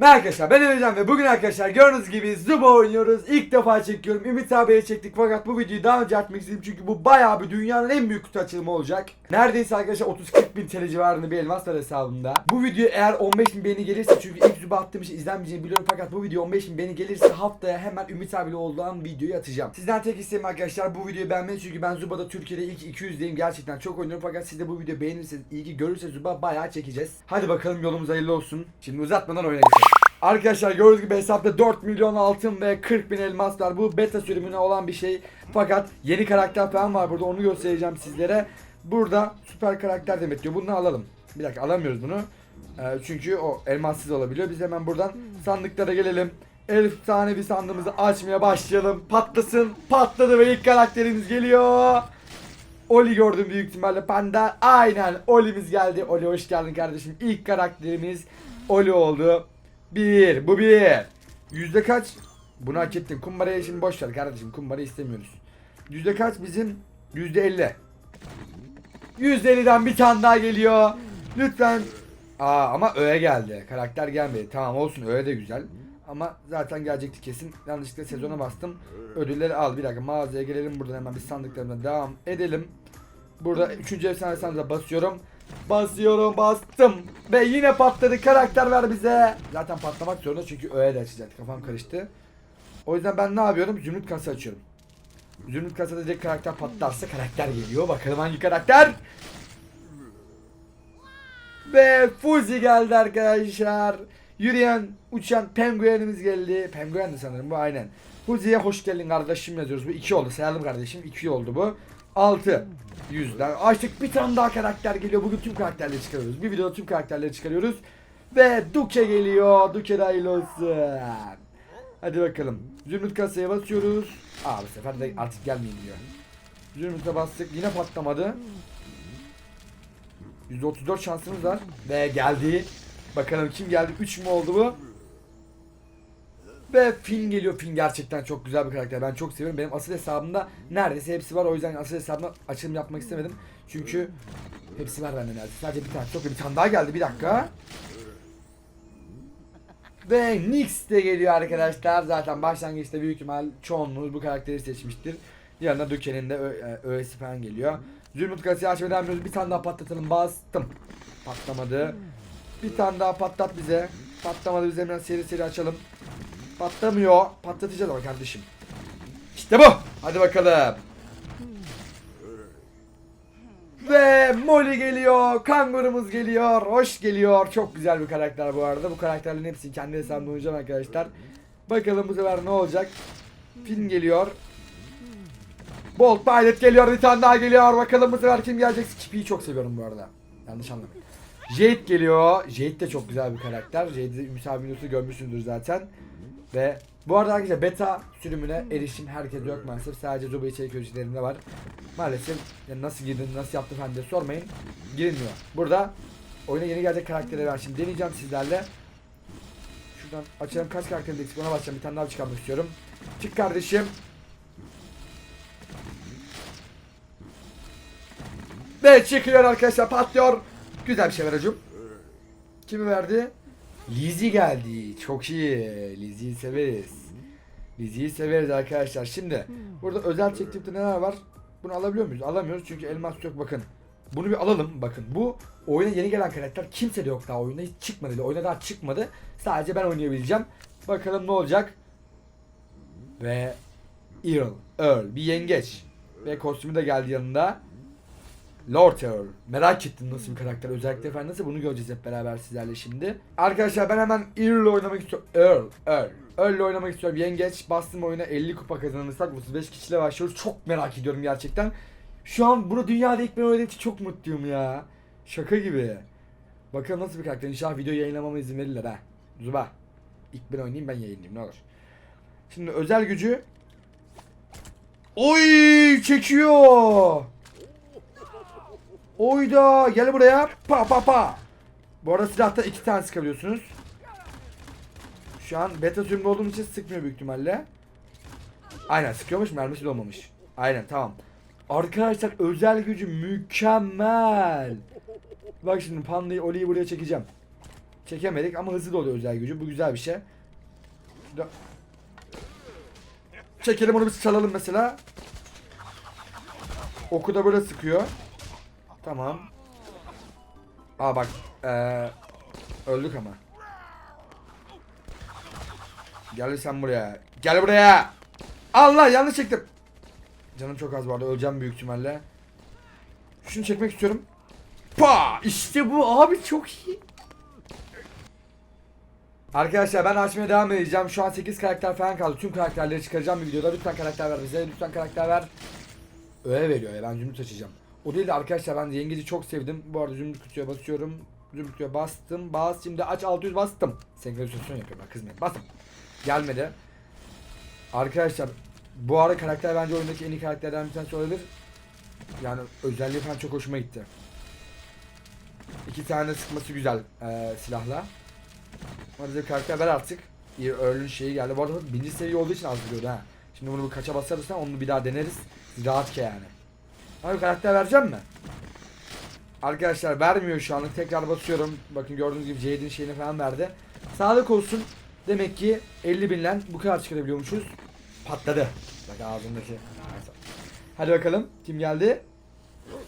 Merhaba arkadaşlar ben Emrecan ve bugün arkadaşlar gördüğünüz gibi Zuba oynuyoruz. İlk defa çekiyorum. Ümit abiye çektik fakat bu videoyu daha önce atmak istedim çünkü bu bayağı bir dünyanın en büyük kutu açılımı olacak. Neredeyse arkadaşlar 30-40 bin TL civarında bir elmas var hesabımda. Bu video eğer 15 bin beğeni gelirse çünkü ilk Zuba attığım için izlenmeyeceğini biliyorum fakat bu video 15 bin beğeni gelirse haftaya hemen Ümit abiyle olduğum videoyu atacağım. Sizden tek isteğim arkadaşlar bu videoyu beğenmeyi çünkü ben Zuba'da Türkiye'de ilk 200'deyim gerçekten çok oynuyorum fakat siz de bu videoyu beğenirseniz ilgi görürse Zuba bayağı çekeceğiz. Hadi bakalım yolumuz hayırlı olsun. Şimdi uzatmadan oyuna geçelim. Arkadaşlar gördüğünüz gibi hesapta 4 milyon altın ve 40 bin elmas var. Bu beta sürümüne olan bir şey. Fakat yeni karakter falan var burada onu göstereceğim sizlere. Burada süper karakter demek diyor. Bunu alalım. Bir dakika alamıyoruz bunu. Ee, çünkü o elmassız olabiliyor. Biz hemen buradan sandıklara gelelim. Elif tane bir sandığımızı açmaya başlayalım. Patlasın. Patladı ve ilk karakterimiz geliyor. Oli gördüm büyük ihtimalle panda. Aynen Oli'miz geldi. Oli hoş geldin kardeşim. İlk karakterimiz Oli oldu. Bir. Bu bir. Yüzde kaç? Bunu hak ettin. Kumbarayı şimdi boş ver kardeşim. Kumbarayı istemiyoruz. Yüzde kaç bizim? Yüzde elli. Yüzde elliden bir tane daha geliyor. Lütfen. Aa ama öğe geldi. Karakter gelmedi. Tamam olsun öğe de güzel. Ama zaten gelecekti kesin. Yanlışlıkla sezona bastım. Ödülleri al. Bir dakika mağazaya gelelim. Buradan hemen bir sandıklarımdan devam edelim. Burada 3. efsane sandığa basıyorum. Basıyorum bastım. Ve yine patladı. Karakter ver bize. Zaten patlamak zorunda çünkü öğe de açacak. Kafam karıştı. O yüzden ben ne yapıyorum? Zümrüt kasa açıyorum. Zümrüt kasada direkt karakter patlarsa karakter geliyor. Bakalım hangi karakter? Ve Fuzi geldi arkadaşlar. Yürüyen, uçan penguenimiz geldi. Penguen de sanırım bu aynen. Fuzi'ye hoş geldin kardeşim yazıyoruz. Bu 2 oldu. Sayalım kardeşim. 2 oldu bu. 6. Yüzden. Açtık bir tane daha karakter geliyor. Bugün tüm karakterleri çıkarıyoruz. Bir videoda tüm karakterleri çıkarıyoruz. Ve Duke geliyor. Duke hayırlı olsun. Hadi bakalım. Zümrüt kasaya basıyoruz. Aa bu sefer de artık gelmeyin diyor. Zümrüt'e bastık. Yine patlamadı. %34 şansımız var. Ve geldi. Bakalım kim geldi? 3 mü oldu bu? Ve Finn geliyor. Finn gerçekten çok güzel bir karakter. Ben çok seviyorum. Benim asıl hesabımda neredeyse hepsi var. O yüzden asıl hesabımda açılım yapmak istemedim. Çünkü hepsi var bende neredeyse. Sadece bir tane. Çok bir tane daha geldi. Bir dakika. Ve Nyx de geliyor arkadaşlar. Zaten başlangıçta büyük ihtimal çoğunluğu bu karakteri seçmiştir. Yanına Döke'nin de e, öğesi falan geliyor. Zümrüt kasayı ediyoruz. Bir tane daha patlatalım. Bastım. Patlamadı. Bir tane daha patlat bize. Patlamadı bize hemen seri seri açalım. Patlamıyor. Patlatacağız ama kardeşim. İşte bu. Hadi bakalım. Ve Molly geliyor. Kangurumuz geliyor. Hoş geliyor. Çok güzel bir karakter bu arada. Bu karakterlerin hepsini kendi hesabımda oynayacağım arkadaşlar. Bakalım bu sefer ne olacak. Film geliyor. Bolt Pilot geliyor. Bir tane daha geliyor. Bakalım bu sefer kim gelecek. Skippy'yi çok seviyorum bu arada. Yanlış anlamayın. Jade geliyor. Jade de çok güzel bir karakter. Jade'i müsabak videosu görmüşsündür zaten. Ve bu arada arkadaşlar beta sürümüne erişim herkes yok maalesef. Sadece Zuba içerik üreticilerinde var. Maalesef yani nasıl girdin, nasıl yaptın falan diye sormayın. Girilmiyor. Burada oyuna yeni gelecek karakterleri var. Şimdi deneyeceğim sizlerle. Şuradan açalım kaç karakterin eksik ona başlayacağım. Bir tane daha çıkarmak istiyorum. Çık kardeşim. Ve çıkıyor arkadaşlar patlıyor. Güzel bir şey ver hacım. Kimi verdi? Lizzie geldi. Çok iyi. Lizzie'yi severiz. Lizzie'yi severiz arkadaşlar. Şimdi burada özel çektiğimde neler var? Bunu alabiliyor muyuz? Alamıyoruz çünkü elmas yok bakın. Bunu bir alalım. Bakın bu oyuna yeni gelen karakter kimse de yok daha oyunda hiç çıkmadı. Oyuna daha çıkmadı. Sadece ben oynayabileceğim. Bakalım ne olacak. Ve Earl, Earl bir yengeç. Ve kostümü de geldi yanında. Lord Earl. Merak ettim nasıl bir karakter. Özellikle efendim nasıl bunu göreceğiz hep beraber sizlerle şimdi. Arkadaşlar ben hemen Earl oynamak istiyorum. Earl, Earl. Earl oynamak istiyorum. Yengeç bastım oyuna 50 kupa kazanırsak 35 kişiyle başlıyoruz. Çok merak ediyorum gerçekten. Şu an bunu dünyada ilk ben oynadığım için çok mutluyum ya. Şaka gibi. Bakalım nasıl bir karakter. İnşallah video yayınlamama izin verirler ha. Zuba. İlk ben oynayayım ben yayınlayayım ne olur. Şimdi özel gücü. Oy çekiyor. Oyda gel buraya. Pa pa pa. Bu arada silahta iki tane sıkabiliyorsunuz. Şu an beta sürümde olduğum için sıkmıyor büyük ihtimalle. Aynen sıkıyormuş mermisi de olmamış. Aynen tamam. Arkadaşlar özel gücü mükemmel. Bak şimdi pandayı Oli'yi buraya çekeceğim. Çekemedik ama hızlı da oluyor özel gücü. Bu güzel bir şey. Çekelim onu biz çalalım mesela. Oku da böyle sıkıyor. Tamam. Aa bak. Ee, öldük ama. Gel sen buraya. Gel buraya. Allah yanlış çektim. Canım çok az vardı. Öleceğim büyük ihtimalle. Şunu çekmek istiyorum. Pa! İşte bu abi çok iyi. Arkadaşlar ben açmaya devam edeceğim. Şu an 8 karakter falan kaldı. Tüm karakterleri çıkaracağım bir videoda. Lütfen karakter ver bize. Lütfen karakter ver. Öyle veriyor ya ben zümrüt açacağım. O değil de arkadaşlar ben yengeci çok sevdim. Bu arada zümrüt kutuya basıyorum. Zümrüt kutuya bastım. Bas şimdi aç 600 bastım. Senkronizasyon yapıyorum ben kızmayın. Bastım. Gelmedi. Arkadaşlar bu ara karakter bence oyundaki en iyi karakterden bir tanesi olabilir. Yani özelliği falan çok hoşuma gitti. İki tane sıkması güzel eee, silahla. Bize bir karakter ver artık. İyi Earl'ün şeyi geldi. Bu arada birinci seviye olduğu için az vuruyordu ha. Şimdi bunu bir kaça basarız onu bir daha deneriz. Rahat ki yani. Ama bir karakter vereceğim mi? Arkadaşlar vermiyor şu anlık. Tekrar basıyorum. Bakın gördüğünüz gibi Jade'in şeyini falan verdi. Sağlık olsun. Demek ki 50 binlen bu kadar çıkarabiliyormuşuz. Patladı. Bak ağzındaki. Hadi bakalım. Kim geldi?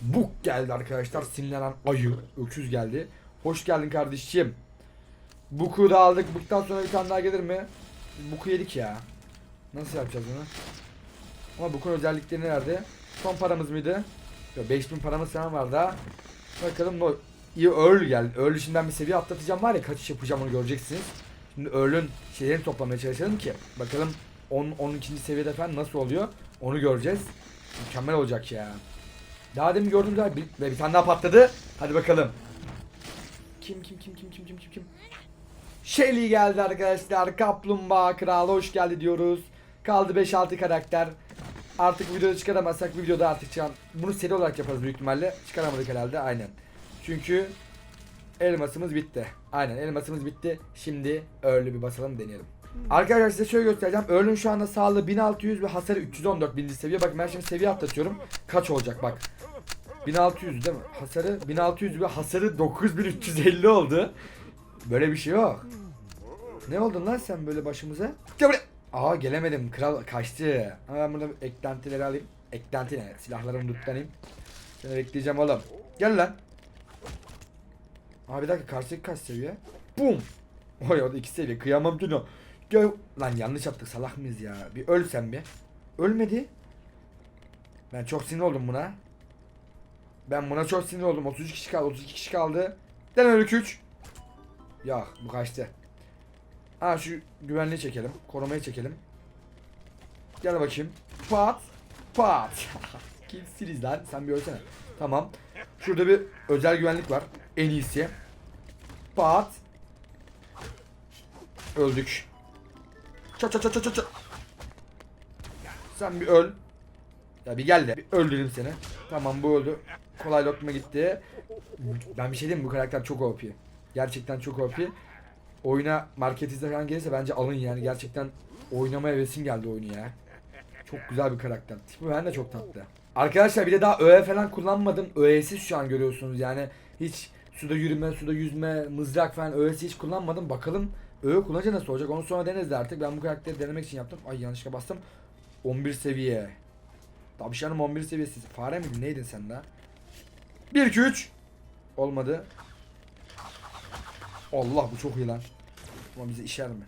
Buk geldi arkadaşlar. Sinirlenen ayı. Öküz geldi. Hoş geldin kardeşim. Buk'u da aldık. Buk'tan sonra bir tane daha gelir mi? Buk'u yedik ya. Nasıl yapacağız bunu? Ama Buk'un özellikleri nerede? Son paramız mıydı? Yok 5000 paramız falan var daha. Bakalım no. İyi Earl geldi. Earl işinden bir seviye atlatacağım var ya kaçış yapacağım onu göreceksiniz. Şimdi Earl'ün şeylerini toplamaya çalışalım ki bakalım 10 12. seviyede falan nasıl oluyor onu göreceğiz. Mükemmel olacak ya. Daha demin gördüğüm gibi bir, bir tane daha patladı. Hadi bakalım. Kim kim kim kim kim kim kim kim? Shelly geldi arkadaşlar. Kaplumbağa kralı hoş geldi diyoruz. Kaldı 5-6 karakter. Artık videoda çıkaramazsak videoda artık çıkan. Bunu seri olarak yaparız büyük ihtimalle. Çıkaramadık herhalde aynen. Çünkü elmasımız bitti. Aynen elmasımız bitti. Şimdi Earl'ü bir basalım deneyelim. Arkadaşlar size şöyle göstereceğim. Earl'ün şu anda sağlığı 1600 ve hasarı 314 birinci seviye. Bakın ben şimdi seviye atlatıyorum. Kaç olacak bak. 1600 değil mi? Hasarı 1600 ve hasarı 9350 oldu. Böyle bir şey yok. Ne oldun lan sen böyle başımıza? Gel buraya. Aa gelemedim. Kral kaçtı. Ama ben burada eklentileri alayım. Eklenti ne? Silahlarımı tutlanayım. Seni bekleyeceğim oğlum. Gel lan. Aa bir dakika karşıdaki kaç seviye? Bum. Oy o da iki seviye. Kıyamam ki no. Gel. Lan yanlış yaptık salak mıyız ya? Bir öl sen bir. Ölmedi. Ben çok sinir oldum buna. Ben buna çok sinir oldum. 33 kişi kaldı. 32 kişi kaldı. Dene öyle 3. Ya bu kaçtı. Ha şu güvenliği çekelim. Korumayı çekelim. Gel bakayım. Pat. Pat. Kimsiniz lan? Sen bir ölsene. Tamam. Şurada bir özel güvenlik var. En iyisi. Pat. Öldük. Çat çat çat çat çat. Sen bir öl. Ya bir gel de. Bir öldüreyim seni. Tamam bu öldü. Kolay lokma gitti. Ben bir şey diyeyim mi? Bu karakter çok OP. Gerçekten çok OP. Oyuna marketizde falan gelirse bence alın yani. Gerçekten oynamaya hevesim geldi oyunu ya. Çok güzel bir karakter. Tipi ben de çok tatlı. Arkadaşlar bir de daha öğe falan kullanmadım. Öğesiz şu an görüyorsunuz yani. Hiç suda yürüme, suda yüzme, mızrak falan öğesi hiç kullanmadım. Bakalım öğe kullanınca nasıl olacak onu sonra deneriz de artık. Ben bu karakteri denemek için yaptım. Ay yanlışlıkla bastım. 11 seviye. Tavşanım 11 seviyesi. Fare miydin neydin sen daha? 1 2 3 Olmadı. Allah bu çok iyi lan. Ama bize işer mi?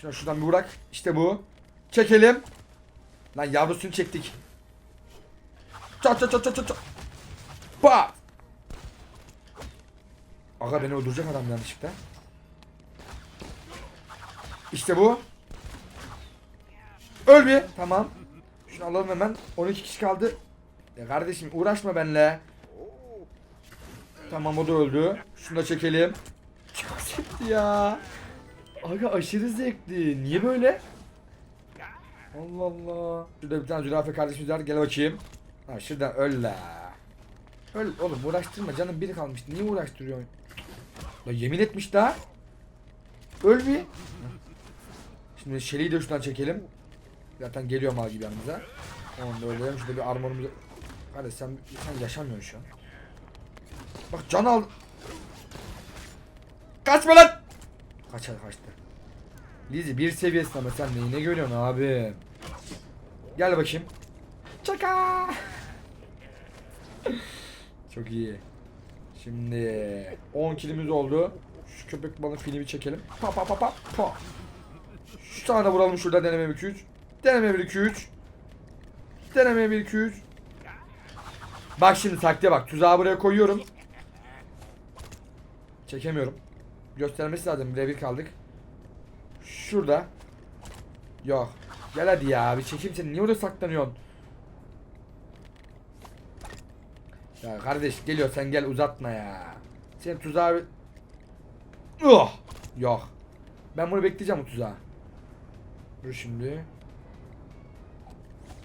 Şuna şuradan bir bırak. İşte bu. Çekelim. Lan yavrusunu çektik. Çat çat çat çat çat. Pat. Aga beni öldürecek adam yanlışlıkla. İşte bu. Öl bir. Tamam. Şunu alalım hemen. 12 kişi kaldı. Ya kardeşim uğraşma benimle. Tamam o da öldü. Şunu da çekelim. Çok zevkli ya. Aga aşırı zevkli. Niye böyle? Allah Allah. Şurada bir tane zürafa kardeşimiz var. Gel bakayım. Ha şuradan öl la. Öl oğlum uğraştırma. Canım biri kalmış. Niye uğraştırıyorsun? Ya yemin etmiş daha. Öl bir. Şimdi Shelly'i de şuradan çekelim. Zaten geliyor mal gibi yanımıza. Onu da öldürelim. Şurada bir armorumuzu... Kardeş sen, sen yaşamıyorsun şu an. Bak can al. Kaçma lan. Kaçar kaçtı. Lizi bir seviyesi ama sen neyine görüyorsun abi? Gel bakayım. Çaka. Çok iyi. Şimdi 10 kilimiz oldu. Şu köpek balık filmi çekelim. Pa pa pa pa pa. Şu tane vuralım şurada deneme 1 2 3. Deneme 1 2 3. Deneme 1 2 3. Bak şimdi taktiğe bak. Tuzağı buraya koyuyorum. Çekemiyorum. Göstermesi lazım. Birebir kaldık. Şurada. Yok. Gel hadi ya. Bir çekeyim seni. Niye orada saklanıyorsun? Ya kardeş geliyor sen gel uzatma ya. Sen tuzağı... Oh! Yok. Ben bunu bekleyeceğim o tuzağı. Dur şimdi.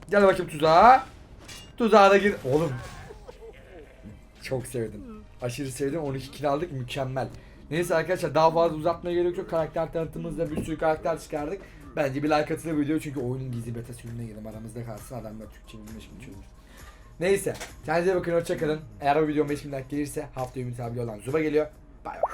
Gel bakayım tuzağa. Tuzağa da gir. Oğlum. Çok sevdim. Aşırı sevdim. 12 kill aldık. Mükemmel. Neyse arkadaşlar daha fazla uzatmaya gerek yok. Karakter tanıtımımızda bir sürü karakter çıkardık. Bence bir like atın video çünkü oyunun gizli beta sürümüne girelim. Aramızda kalsın. Adamlar Türkçe bilmiş mi çözmüş. Neyse. Kendinize bakın. Hoşçakalın. Eğer o videom 5000 like gelirse haftaya Ümit abi olan Zuba geliyor. Bay bay.